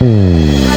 ข้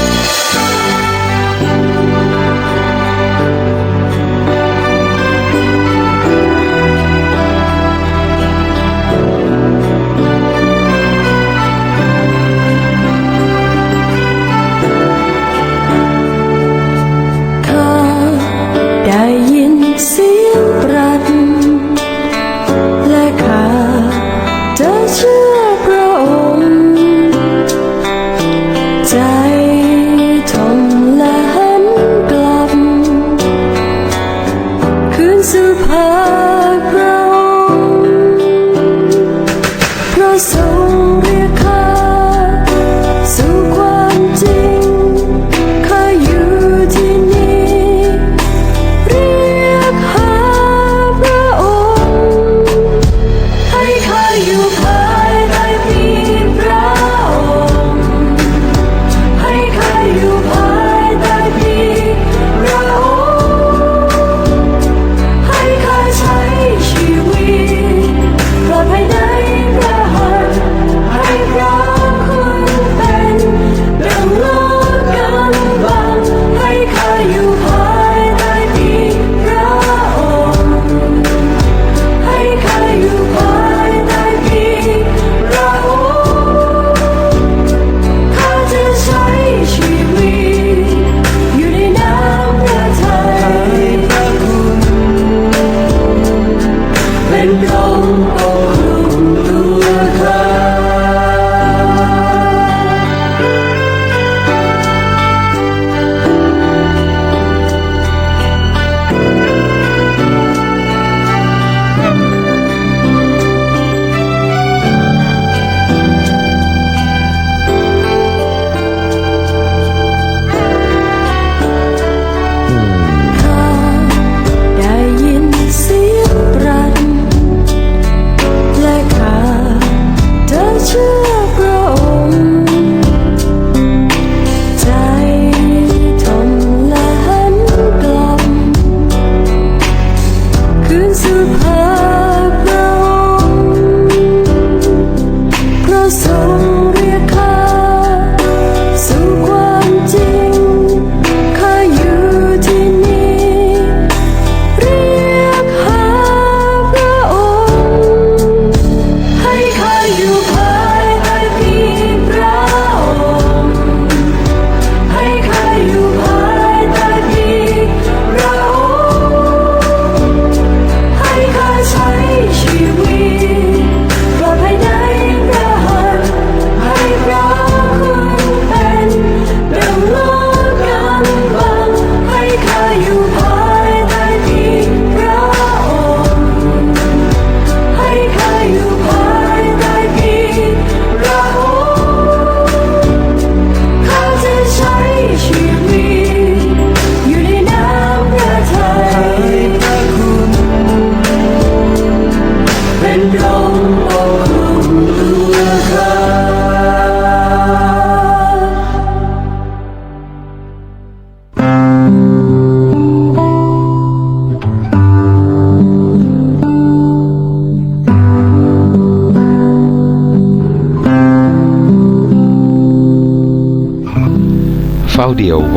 สู่ภ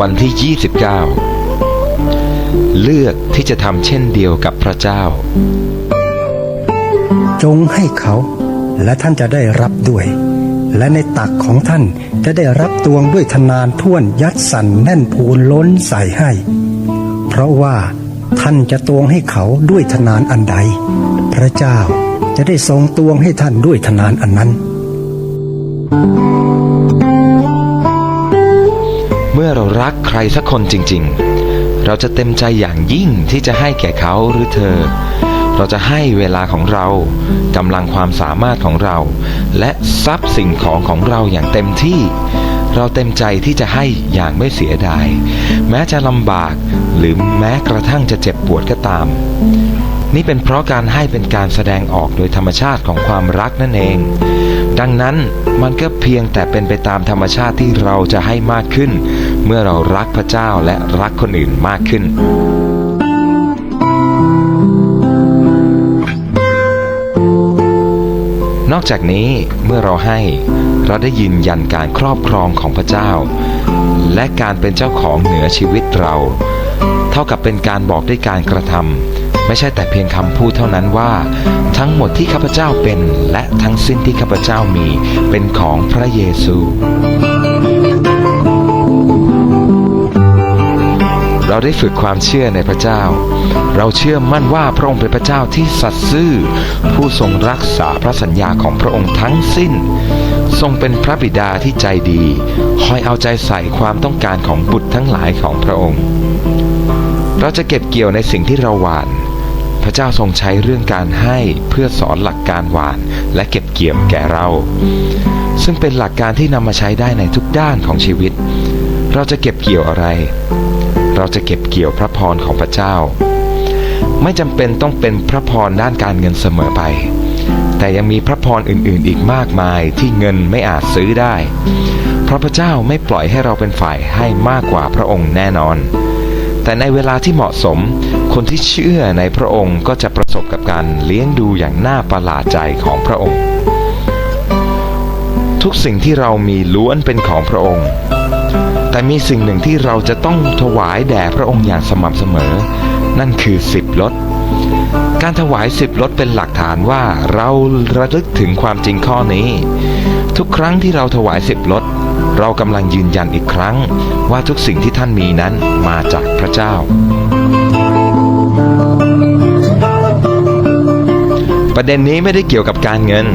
วันที่ 29 เลือกที่จะทำเช่นเดียวกับพระเจ้า จงให้เขาและท่านจะได้รับด้วย และในตักของท่านจะได้รับตวงด้วยทนานท่วนยัดสันแน่นพูนล้นใส่ให้ เพราะว่าท่านจะตวงให้เขาด้วยทนานอันใด พระเจ้าจะได้ทรงตวงให้ท่านด้วยทนานอันนั้น เมื่อเรารักใครสักคนจริง ๆ เราจะเต็มใจอย่างยิ่งที่จะให้แก่เขาหรือเธอ เราจะให้เวลาของเรากำลังความสามารถของเรา และทรัพย์สิ่งของของเราอย่างเต็มที่ เราเต็มใจที่จะให้อย่างไม่เสียดาย แม้จะลำบากหรือแม้กระทั่งจะเจ็บปวดก็ตาม นี่เป็นเพราะการให้เป็นการแสดงออกโดยธรรมชาติของความรักนั่นเอง ดังนั้น มันก็เพียงแต่เป็นไปตามธรรมชาติที่เราจะให้มากขึ้น เมื่อเรารักพระเจ้าและรักคนอื่นมากขึ้นนอกจากนี้เมื่อเราให้เราได้ยืนยันการครอบครองของพระเจ้า และการเป็นเจ้าของเหนือชีวิตเรา เท่ากับเป็นการบอกด้วยการกระทำ ไม่ใช่แต่เพียงคำพูดเท่านั้นว่า ทั้งหมดที่ข้าพเจ้าเป็นและทั้งสิ้นที่ข้าพเจ้ามีเป็นของพระเยซูเราได้ฝึกความเชื่อในพระเจ้า เราเชื่อมั่นว่าพระองค์เป็นพระเจ้าที่สัตย์ซื่อ ผู้ทรงรักษาพระสัญญาของพระองค์ทั้งสิ้น ทรงเป็นพระบิดาที่ใจดี คอยเอาใจใส่ความต้องการของบุตรทั้งหลายของพระองค์ เราจะเก็บเกี่ยวในสิ่งที่เราหวาน ระเจ้าทรงใช้เรื่องการให้เพื่อสอนหลักการหวานและเก็บเกี่ยวแก่เรา ซึ่งเป็นหลักการที่นำมาใช้ได้ในทุกด้านของชีวิต เราจะเก็บเกี่ยวอะไร เราจะเก็บเกี่ยวพระพรของพระเจ้า ไม่จำเป็นต้องเป็นพระพรด้านการเงินเสมอไป แต่ยังมีพระพรอื่นๆ อีกมากมายที่เงินไม่อาจซื้อได้ เพราะพระเจ้าไม่ปล่อยให้เราเป็นฝ่ายให้มากกว่าพระองค์แน่นอน แต่ในเวลาที่เหมาะสม คนที่เชื่อในพระองค์ก็จะประสบกับการเลี้ยงดูอย่างน่าประหลาดใจของพระองค์ ทุกสิ่งที่เรามีล้วนเป็นของพระองค์ แต่มีสิ่งหนึ่งที่เราจะต้องถวายแด่พระองค์อย่างสม่ำเสมอ นั่นคือสิบลดการถวายสิบลดเป็นหลักฐานว่าเราระลึกถึงความจริงข้อนี้ ทุกครั้งที่เราถวายสิบลด เรากำลังยืนยันอีกครั้ง ว่าทุกสิ่งที่ท่านมีนั้นมาจากพระเจ้า ประเด็นนี้ไม่ได้เกี่ยวกับการเงิน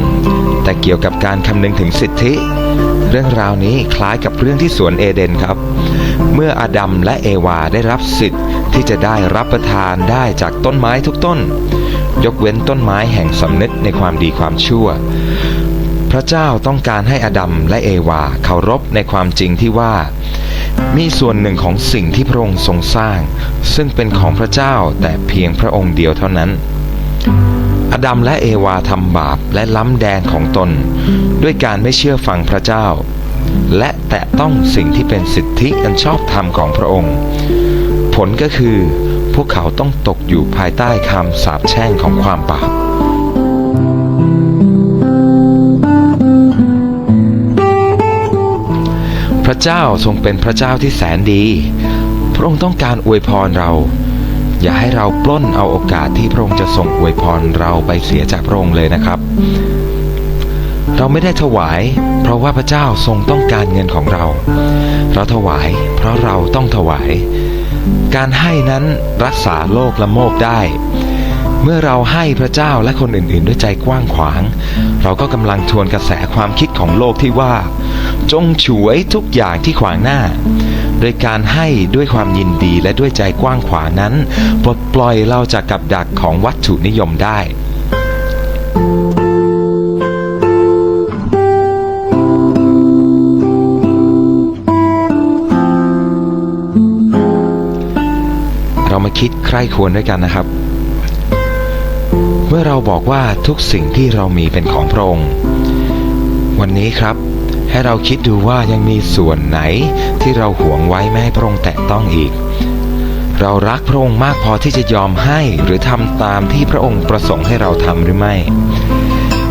แต่เกี่ยวกับการคำนึงถึงสิทธิ เรื่องราวนี้คล้ายกับเรื่องที่สวนเอเดนครับ เมื่ออาดัมและเอวาได้รับสิทธิ์ที่จะได้รับประทานได้จากต้นไม้ทุกต้น ยกเว้นต้นไม้แห่งสำนึกในความดีความชั่ว พระเจ้าต้องการให้อดัมและเอวาเคารพในความจริงที่ว่า มีส่วนหนึ่งของสิ่งที่พระองค์ทรงสร้าง ซึ่งเป็นของพระเจ้าแต่เพียงพระองค์เดียวเท่านั้น อดัมและเอวาทำบาปและล้ำแดนของตน ด้วยการไม่เชื่อฟังพระเจ้า และแตะต้องสิ่งที่เป็นสิทธิอันชอบธรรมของพระองค์ ผลก็คือพวกเขาต้องตกอยู่ภายใต้คำสาปแช่งของความบาป ระเจ้าทรงเป็นพระเจ้าที่แสนดี พระองค์ต้องการอวยพรเรา อย่าให้เราปล้นเอาโอกาสที่พระองค์จะทรงอวยพรเราไปเสียจากพระองค์เลยนะครับ เราไม่ได้ถวาย เพราะว่าพระเจ้าทรงต้องการเงินของเรา เราถวาย เพราะเราต้องถวาย การให้นั้นรักษาโลกละโมบได้ เมื่อเราให้พระเจ้าและคนอื่นๆ ด้วยใจกว้างขวาง เราก็กำลังทวนกระแสความคิดของโลกที่ว่า จงฉวยทุกอย่างที่ขวางหน้า โดยการให้ด้วยความยินดีและด้วยใจกว้างขวางนั้นปลดปล่อยเราจากกับดักของวัตถุนิยมได้เรามาคิดใคร่ควรด้วยกันนะครับ เมื่อเราบอกว่าทุกสิ่งที่เรามีเป็นของพระองค์ วันนี้ครับ ให้เราคิดดูว่ายังมีส่วนไหนที่เราหวงไว้ไม่ให้พระองค์แตะต้องอีก เรารักพระองค์มากพอที่จะยอมให้หรือทำตามที่พระองค์ประสงค์ให้เราทำหรือไม่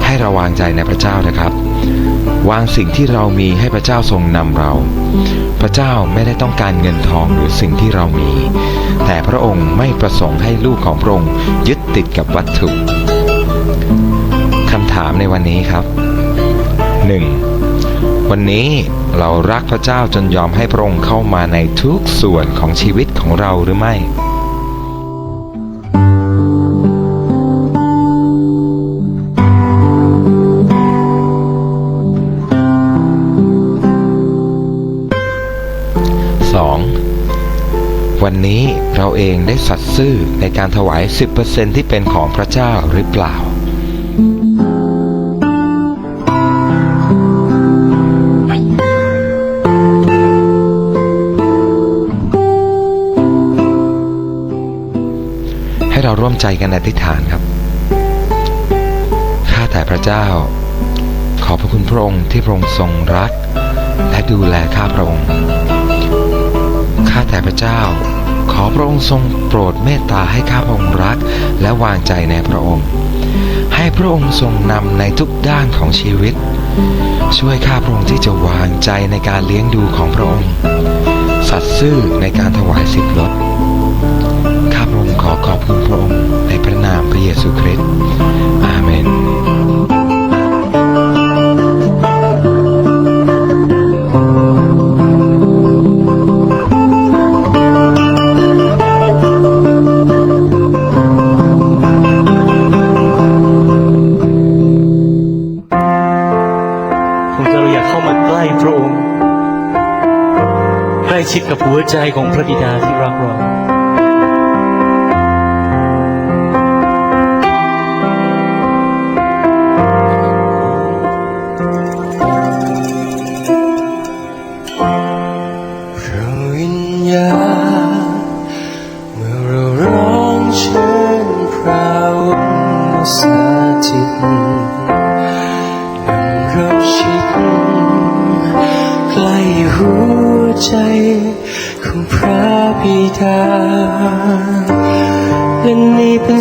ให้เราวางใจในพระเจ้านะครับ วางสิ่งที่เรามีให้พระเจ้าทรงนำเรา พระเจ้าไม่ได้ต้องการเงินทองหรือสิ่งที่เรามี แต่พระองค์ไม่ประสงค์ให้ลูกของพระองค์ยึดติดกับวัตถุคำถามในวันนี้ครับ 1. วันนี้เรารักพระเจ้าจนยอมให้พระองค์เข้ามาในทุกส่วนของชีวิตของเราหรือไม่ วันนี้เราเองได้สัตย์ซื่อในการถวาย 10%ที่เป็นของพระเจ้าหรือเปล่า ให้เราร่วมใจกันอธิษฐานครับ ข้าแต่พระเจ้า ขอบพระคุณพระองค์ที่พระองค์ทรงรัก และดูแลข้าพระองค์ข้าแต่พระเจ้า ขอพระองค์ทรงโปรดเมตตาให้ข้าพระองค์รักและวางใจในพระองค์ ให้พระองค์ทรงนำในทุกด้านของชีวิต ช่วยข้าพระองค์ที่จะวางใจในการเลี้ยงดูของพระองค์ สัตย์ซื่อในการถวายสิบรถข้าพระองค์ขอขอบคุณพระองค์ในพระนามพระ ชิดกับหัวใจของพระบิดาที่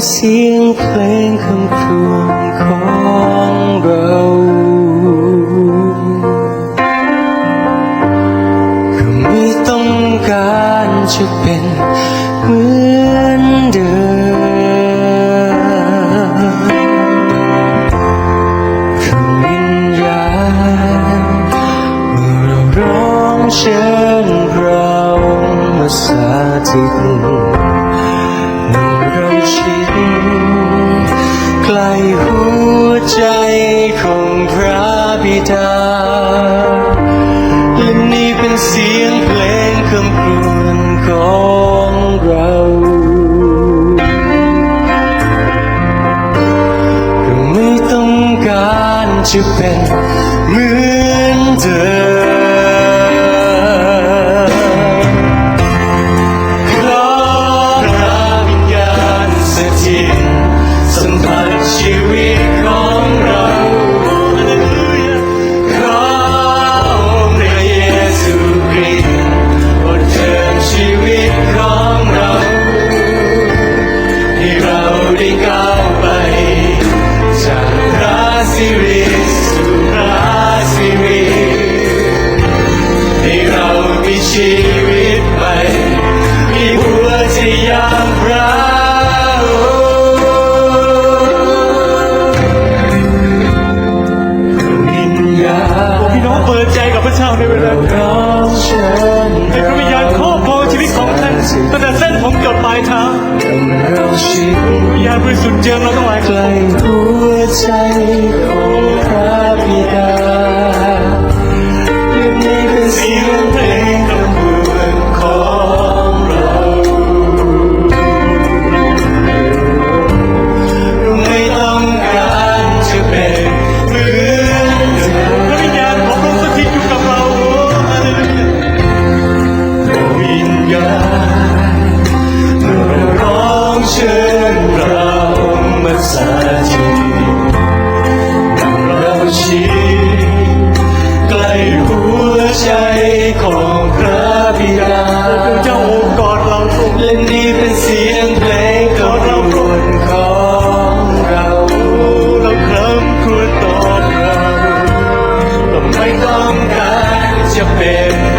เสียงเพลงคำครวญของเรา ยาเมื่อร้องเชิญเราอมาสาจิดังเราชี้ใกล้หัวใจของพระบิดาเจ้าโอกอดเราทุกเล่นนี้เป็นเสียงเพลงของเราคนของเราเราคร่ำครวญต่อเราเราไม่ต้องการจะเป็น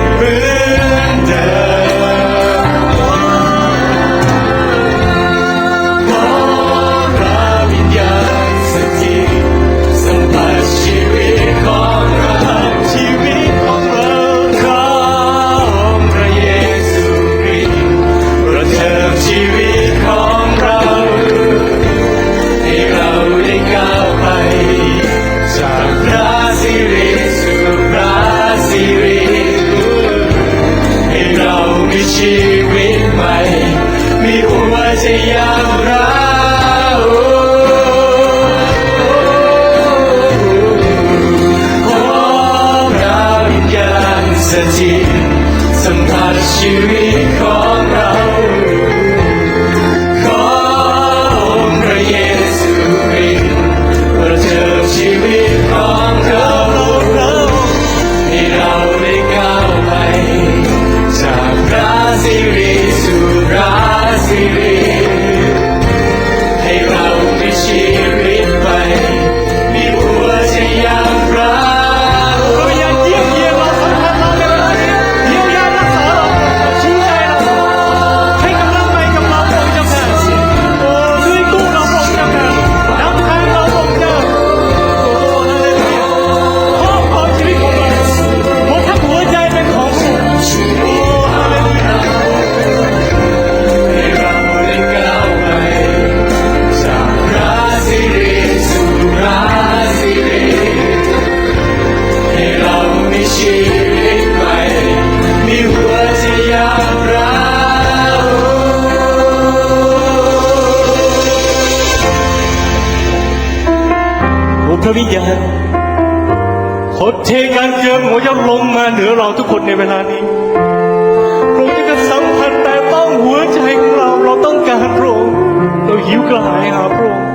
กระหายหาพระองค์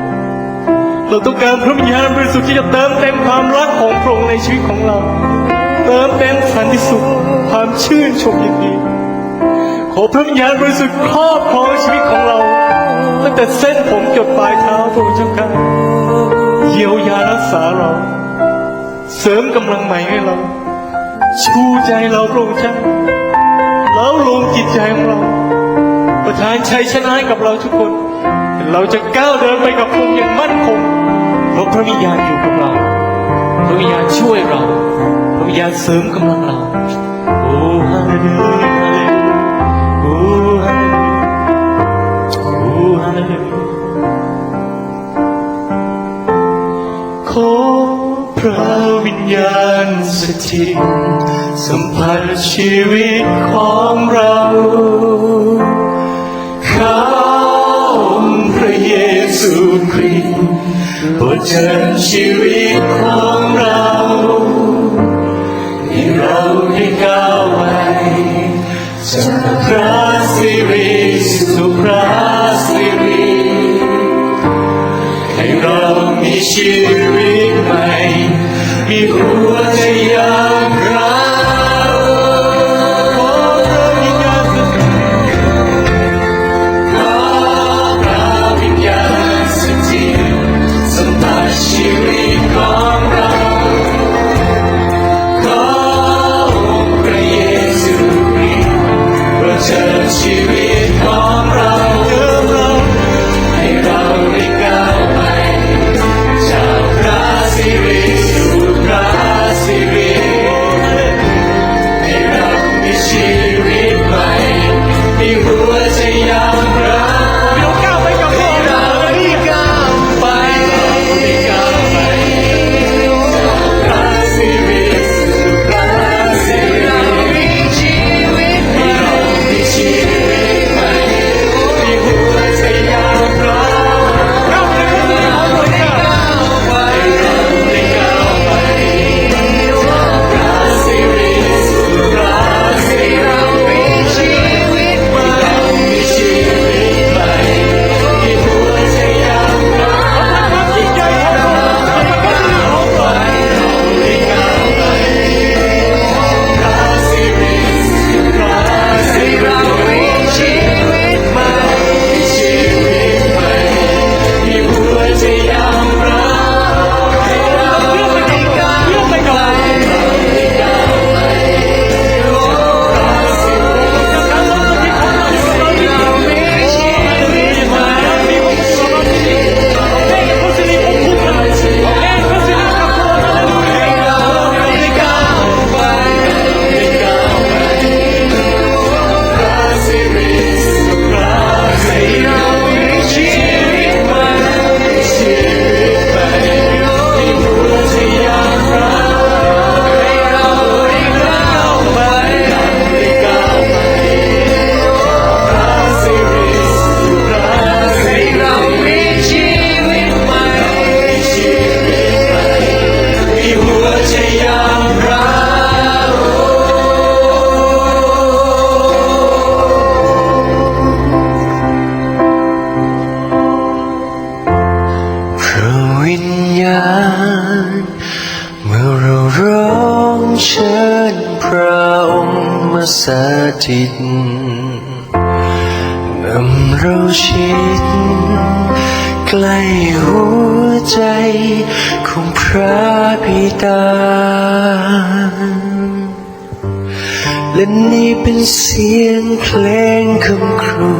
เราต้องการพระวิญญาณบริสุทธิ์ที่จะเติมเต็มความรักของพระองค์ในชีวิตของเรา เติมเต็มสันติสุขความชื่นชมยินดีขอพระวิญญาณบริสุทธิ์ครอบครองชีวิตของเราตั้งแต่เส้นผมจดปลายเท้าพระองค์เจ้าข้าเยียวยารักษาเรา เสริมกำลังใหม่ให้เรา ชูใจเราพระองค์เจ้าแล้วลงจิตใจของเรา ประทานชัยชนะให้กับเราทุกคน เราจะก้าวเดินไปกับพระองค์อย่างมั่นคงเพราะพระวิญญาณอยู่กับเรา พระวิญญาณช่วยเรา พระวิญญาณเสริมกำลังเรา โอ้ฮาเลลูยาฮาเลลูยาโอ้ฮาเลลูยโอ้ฮาเลลูยขอพระวิญญาณสถิตสัมผัสชีวิตของเราข้าองค์พระ เยซูคริสต์โปรดเชิญชีวิตของเราให้เราได้ก้าวไปจากพระสิริสู่พระสิริให้เรามีชีวิตใหม่มีหัวใจยามเรา สถิตนำเราชิดใกล้หัวใจของพระบิดา และนี่เป็นเสียงเพลงคำครู